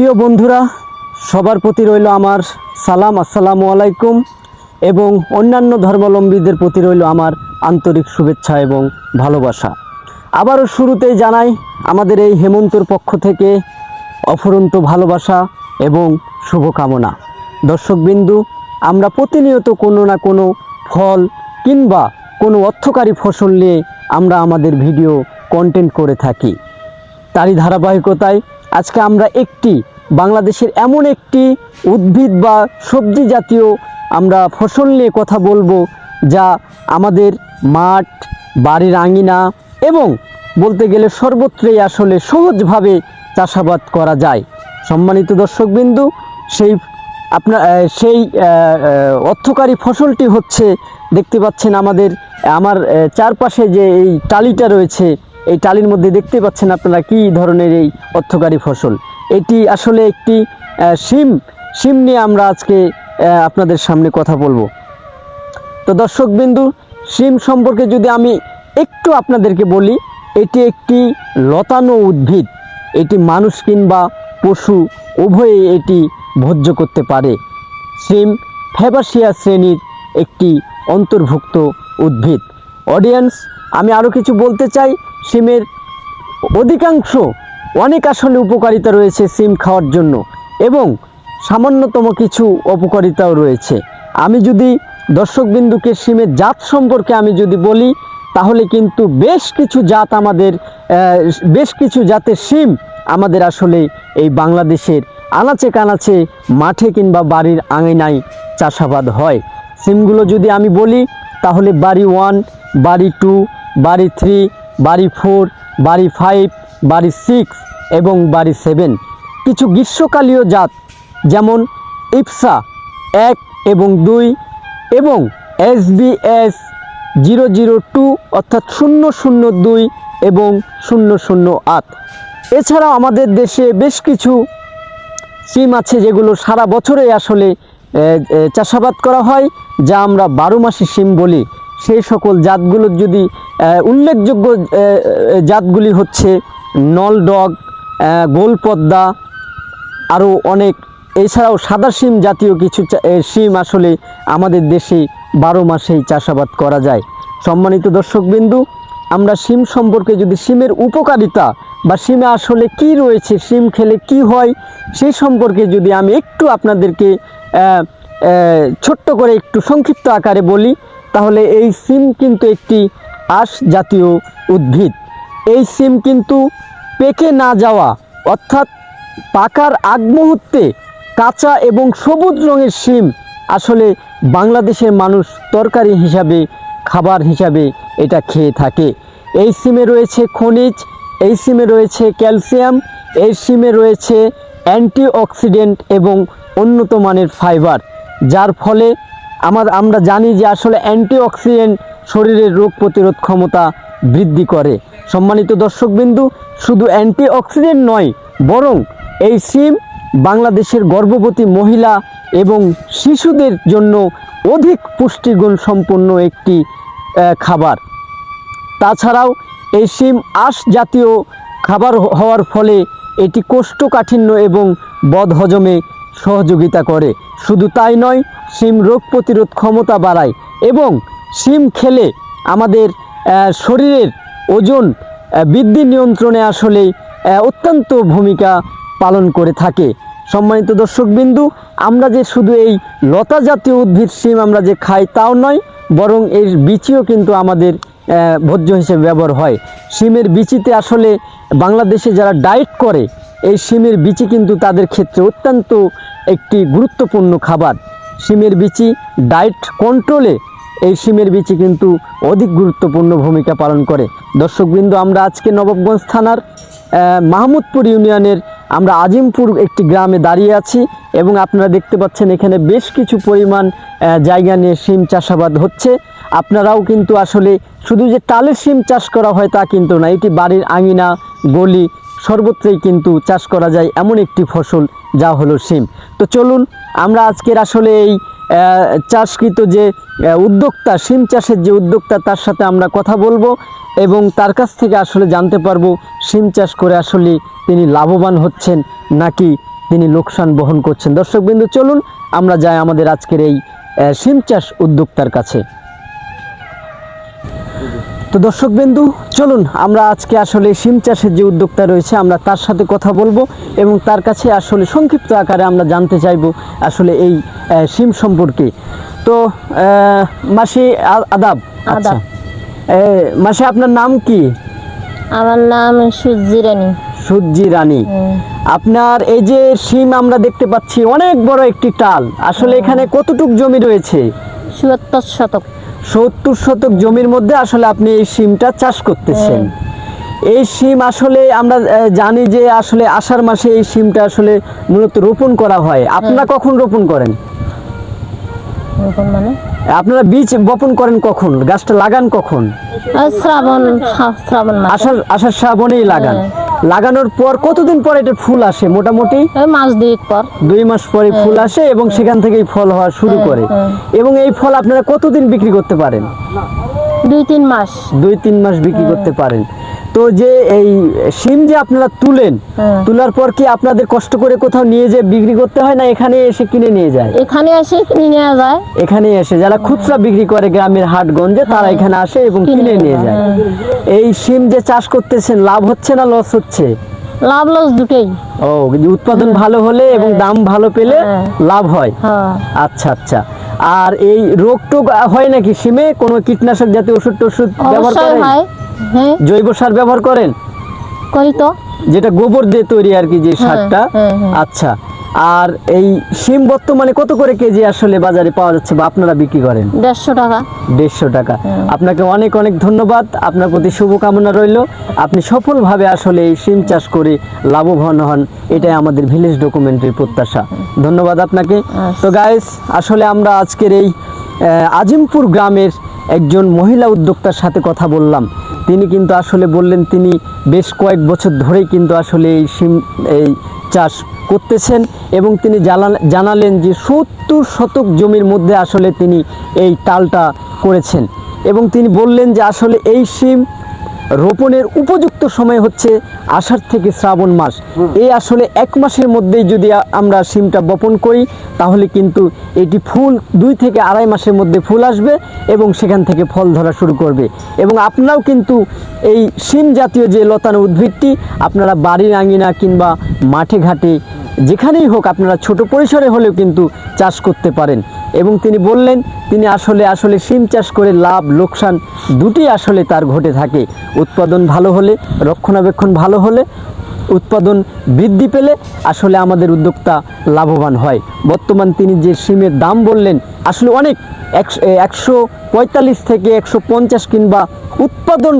প্রিয় বন্ধুরা, সবার প্রতি রইল আমার সালাম, আসসালামু আলাইকুম এবং অন্যান্য ধর্মাবলম্বীদের প্রতি রইল আমার আন্তরিক শুভেচ্ছা এবং ভালোবাসা। আবারও শুরুতেই জানাই, আমাদের এই হেমন্তর পক্ষ থেকে অফুরন্ত ভালোবাসা এবং শুভকামনা। দর্শকবিন্দু, আমরা প্রতিনিয়ত কোনো না কোনো ফল কিংবা কোনো অর্থকারী ফসল নিয়ে আমরা আমাদের ভিডিও কন্টেন্ট করে থাকি। তারই ধারাবাহিকতায় আজকে আমরা একটি, বাংলাদেশের এমন একটি উদ্ভিদ বা সবজি জাতীয় আমরা ফসল নিয়ে কথা বলব, যা আমাদের মাঠ, বাড়ির আঙিনা এবং বলতে গেলে সর্বত্রই আসলে সহজভাবে চাষাবাদ করা যায়। সম্মানিত দর্শকবিন্দু, সেই আপনার সেই অর্থকারী ফসলটি হচ্ছে, দেখতে পাচ্ছেন আমাদের, আমার চারপাশে যে এই টালিটা রয়েছে এই টালির মধ্যে দেখতে পাচ্ছেন আপনারা কি ধরনের এই অর্থকারী ফসল। এটি আসলে একটি শিম। শিম নিয়ে আমরা আজকে আপনাদের সামনে কথা বলব। তো দর্শকবিন্দু, শিম সম্পর্কে যদি আমি একটু আপনাদেরকে বলি, এটি একটি লতানো উদ্ভিদ। এটি মানুষ কিংবা পশু উভয়ে এটি ভোজ্য করতে পারে। শিম ফেবাসিয়া শ্রেণির একটি অন্তর্ভুক্ত উদ্ভিদ। অডিয়েন্স, আমি আরও কিছু বলতে চাই। শিমের অধিকাংশ অনেক আসলে উপকারিতা রয়েছে সিম খাওয়ার জন্য এবং সামান্যতম কিছু অপকারিতাও রয়েছে। আমি যদি দর্শকবিন্দুকে সিমের জাত সম্পর্কে আমি যদি বলি, তাহলে কিন্তু বেশ কিছু জাত আমাদের বেশ কিছু জাতের সিম আমাদের আসলে এই বাংলাদেশের আনাচে কানাচে মাঠে কিংবা বাড়ির আঙিনায় চাষাবাদ হয়। সিমগুলো যদি আমি বলি, তাহলে বাড়ি ওয়ান বাড়ি টু বাড়ি থ্রি বাড়ি ফোর, বাড়ি ফাইভ, বাড়ি সিক্স এবং বাড়ি সেভেন। কিছু গ্রীষ্মকালীয় জাত, যেমন ইপসা এক এবং দুই এবং S B S zero zero two অর্থাৎ শূন্য শূন্য দুই এবং শূন্য শূন্য আট। এছাড়াও আমাদের দেশে বেশ কিছু সিম আছে যেগুলো সারা বছরে আসলে চাষাবাদ করা হয়, যা আমরা বারো মাসি সিম বলি। সেই সকল জাতগুলোর যদি উল্লেখযোগ্য জাতগুলি হচ্ছে নলডগ গোলপদ্মা আরও অনেক। এছাড়াও সাদা সিম জাতীয় কিছু সিম আসলে আমাদের দেশে বারো মাসেই চাষাবাদ করা যায়। সম্মানিত দর্শকবিন্দু, আমরা সিম সম্পর্কে যদি সিমের উপকারিতা বা সিমে আসলে কি রয়েছে সিম খেলে কি হয় সেই সম্পর্কে যদি আমি একটু আপনাদেরকে ছোট্ট করে একটু সংক্ষিপ্ত আকারে বলি তাহলে এই সিম কিন্তু একটি আঁশ জাতীয় উদ্ভিদ। এই সিম কিন্তু পেকে না যাওয়া, অর্থাৎ পাকার আগ মুহূর্তে কাঁচা এবং সবুজ রঙের সিম আসলে বাংলাদেশের মানুষ তরকারি হিসাবে, খাবার হিসাবে এটা খেয়ে থাকে। এই সিমে রয়েছে খনিজ, এই সিমে রয়েছে ক্যালসিয়াম, এই সিমে রয়েছে অ্যান্টিঅক্সিডেন্ট এবং উন্নত মানের ফাইবার, যার ফলে আমার, আমরা জানি যে আসলে অ্যান্টিঅক্সিডেন্ট শরীরের রোগ প্রতিরোধ ক্ষমতা বৃদ্ধি করে। সম্মানিত দর্শকবিন্দু, শুধু অ্যান্টিঅক্সিডেন্ট নয়, বরং এই সিম বাংলাদেশের গর্ভবতী মহিলা এবং শিশুদের জন্য অধিক পুষ্টিগুণ সম্পন্ন একটি খাবার। তাছাড়াও এই সিম আঁশ জাতীয় খাবার হওয়ার ফলে এটি কোষ্ঠকাঠিন্য এবং বদহজমে সহযোগিতা করে। শুধু তাই নয় সিম রোগ প্রতিরোধ ক্ষমতা বাড়ায় এবং সিম খেলে আমাদের শরীরের ওজন বৃদ্ধি নিয়ন্ত্রণে আসলে অত্যন্ত ভূমিকা পালন করে থাকে। সম্মানিত দর্শকবিন্দু, আমরা যে শুধু এই লতা জাতীয় উদ্ভিদ সিম আমরা যে খাই তাও নয়, বরং এর বিচিও কিন্তু আমাদের ভোজ্য হিসেবে ব্যবহার হয়। সিমের বিচিতে আসলে বাংলাদেশে যারা ডায়েট করে এই সিমের বিচি কিন্তু তাদের ক্ষেত্রে অত্যন্ত একটি গুরুত্বপূর্ণ খাবার। সিমের বিচি ডায়েট কন্ট্রোলে এই সিমের বিচি কিন্তু অধিক গুরুত্বপূর্ণ ভূমিকা পালন করে। দর্শকবৃন্দ, আমরা আজকে নবাবগঞ্জ থানার মাহমুদপুর ইউনিয়নের আমরা আজিমপুর একটি গ্রামে দাঁড়িয়ে আছি এবং আপনারা দেখতে পাচ্ছেন এখানে বেশ কিছু পরিমাণ জায়গা নিয়ে সিম চাষাবাদ হচ্ছে। আপনারাও কিন্তু আসলে শুধু যে টালের সিম চাষ করা হয় তা কিন্তু না, এটি বাড়ির আঙিনা, গলি সর্বত্রই কিন্তু চাষ করা যায় এমন একটি ফসল, যা হলো সিম তো চলুন, আমরা আজকের আসলে এই চাষকৃত যে উদ্যোক্তা সিম চাষের যে উদ্যোক্তা, তার সাথে আমরা কথা বলব এবং তার কাছ থেকে আসলে জানতে পারব সিম চাষ করে আসলে তিনি লাভবান হচ্ছেন নাকি তিনি লোকসান বহন করছেন। দর্শকবিন্দু, চলুন, আমরা যাই আমাদের আজকের এই সিম চাষ উদ্যোক্তার কাছে। তো দর্শকবিন্দু চলুন আমরা আজকে আসলে সিম চাষের যে উদ্যোক্তা রয়েছে আমরা তার সাথে কথা বলব এবং তার কাছে আসলে সংক্ষিপ্ত আকারে আমরা জানতে চাইব আসলে এই সিম সম্পর্কে। তো মাসি আদাব আচ্ছা। মাসি আপনার নাম কি? আমার নাম সূর্যি রানী। সূর্যি রানী। আপনার এই যে সিম আমরা দেখতে পাচ্ছি অনেক বড় একটি টাল। আসলে এখানে কতটুক জমি রয়েছে? চুয়াত্তর শতক। সত্তর শতক জমির মধ্যে আসলে আপনি এই সিমটা চাষ করতেছেন। এই সিম আসলে আমরা জানি যে আসলে আষাঢ় মাসে এই সিমটা আসলে মূলত রোপণ করা হয়। আপনারা কখন রোপণ করেন? মানে? আপনারা বীজ বপন করেন কখন? গাছটা লাগান কখন? শ্রাবণ শ্রাবণ আষাঢ় আষাঢ় শ্রাবণেই লাগান। লাগানোর পর কতদিন পর এটা ফুল আসে? মোটামুটি মাস দুই পর। দুই মাস পরে ফুল আসে এবং সেখান থেকেই ফল হওয়া শুরু করে। হ্যাঁ। এবং এই ফল আপনারা কতদিন বিক্রি করতে পারেন? দুই তিন মাস। দুই তিন মাস বিক্রি করতে পারেন। তো যে এই সিম যে আপনারা তুলেন হ্যাঁ। তোলার পর কি আপনাদের কষ্ট করে কোথাও নিয়ে যে বিক্রি করতে হয় না এখানে এসে কিনে নিয়ে যায়? এখানে এসে কিনে নেওয়া যায়। এখানে এসে যারা খুচরা বিক্রি করে গ্রামের হাটগঞ্জে তারা এখানে আসে এবং কিনে নিয়ে যায়। এই সিম যে চাষ করতেছেন লাভ হচ্ছে না লস হচ্ছে? লাভ লস দুটোই। ও উৎপাদন ভালো হলে এবং দাম ভালো পেলে হ্যাঁ। লাভ হয়? হ্যাঁ। আচ্ছা আচ্ছা। আর এই রোগ টোগ হয় নাকি সিমে? কোনো কীটনাশক জাতীয় ওষুধ টষুধ ব্যবহার হয় হ্যাঁ। জৈব সার ব্যবহার করেন? করি তো। যেটা গোবর দিয়ে তৈরি আর কি যে সারটা? হ্যাঁ, হ্যাঁ। আচ্ছা। আর এই সিম বর্তমানে কত করে কেজি আসলে বাজারে পাওয়া যাচ্ছে বা আপনারা বিক্রি করেন? দেড়শো টাকা। দেড়শো টাকা। আপনাকে অনেক অনেক ধন্যবাদ। আপনার প্রতি শুভকামনা রইল। আপনি সফলভাবে আসলে এই সিম চাষ করে লাভবান হন। এটাই আমাদের ভিলেজ ডকুমেন্টারি প্রত্যাশা। ধন্যবাদ আপনাকে। তো গাইস আসলে আমরা আজকের এই আজিমপুর গ্রামের একজন মহিলা উদ্যোক্তার সাথে কথা বললাম। তিনি কিন্তু আসলে বললেন তিনি বেশ কয়েক বছর ধরেই কিন্তু আসলে এই সিম, এই চাষ করতেছেন এবং তিনি জানাল- জানালেন যে সত্তর শতক জমির মধ্যে আসলে তিনি এই তালটা করেছেন। এবং তিনি বললেন যে আসলে এই সিম রোপণের উপযুক্ত সময় হচ্ছে আষাঢ় থেকে শ্রাবণ মাস। এই আসলে এক মাসের মধ্যেই যদি আমরা সিমটা বপন করি তাহলে কিন্তু এটি ফুল দুই থেকে আড়াই মাসের মধ্যে ফুল আসবে এবং সেখান থেকে ফল ধরা শুরু করবে। এবং আপনারাও কিন্তু এই সিম জাতীয় যে লতানো উদ্ভিদটি আপনারা বাড়ির আঙিনা কিংবা মাঠে ঘাটে যেখানেই হোক আপনারা ছোট পরিসরে হলেও কিন্তু চাষ করতে পারেন। এবং তিনি বললেন, তিনি আসলে আসলে সিম চাষ করে লাভ, লোকসান দুটি আসলে তার ঘটে থাকে। উৎপাদন ভালো হলে, রক্ষণাবেক্ষণ ভালো হলে উৎপাদন বৃদ্ধি পেলে আসলে আমাদের উদ্যোক্তা লাভবান হয়। বর্তমান তিনি যে সিমের দাম বললেন, আসলে অনেক একশো পঁয়তাল্লিশ থেকে একশো পঞ্চাশ কিংবা উৎপাদন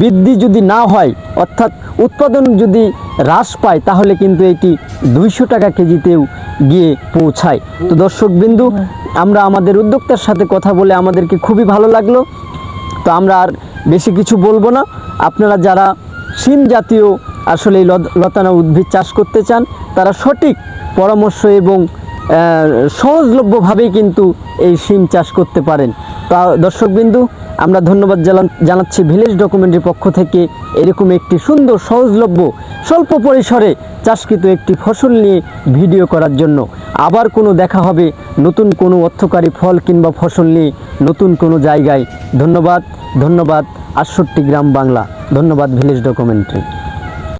বৃদ্ধি যদি না হয়, অর্থাৎ উৎপাদন যদি হ্রাস পায়, তাহলে কিন্তু এটি দুইশো টাকা কেজিতেও গিয়ে পৌঁছায়। তো দর্শক বিন্দু আমরা আমাদের উদ্যোক্তার সাথে কথা বলে আমাদেরকে খুবই ভালো লাগল। তো আমরা আর বেশি কিছু বলব না। আপনারা যারা সিম জাতীয় আসলে এই লতানা উদ্ভিদ চাষ করতে চান তারা সঠিক পরামর্শ এবং সহজলভ্যভাবেই কিন্তু এই সিম চাষ করতে পারেন। তা দর্শকবিন্দু, আমরা ধন্যবাদ জানাচ্ছি ভিলেজ ডকুমেন্টের পক্ষ থেকে এরকম একটি সুন্দর, সহজলভ্য, স্বল্প পরিসরে চাষকৃত একটি ফসল নিয়ে ভিডিও করার জন্য। আবার কোনো দেখা হবে নতুন কোনো অর্থকারী ফল কিংবা ফসল নিয়ে নতুন কোনো জায়গায়। ধন্যবাদ ধন্যবাদ, আটষট্টি গ্রাম বাংলা। ধন্যবাদ ভিলেজ ডকুমেন্টারি।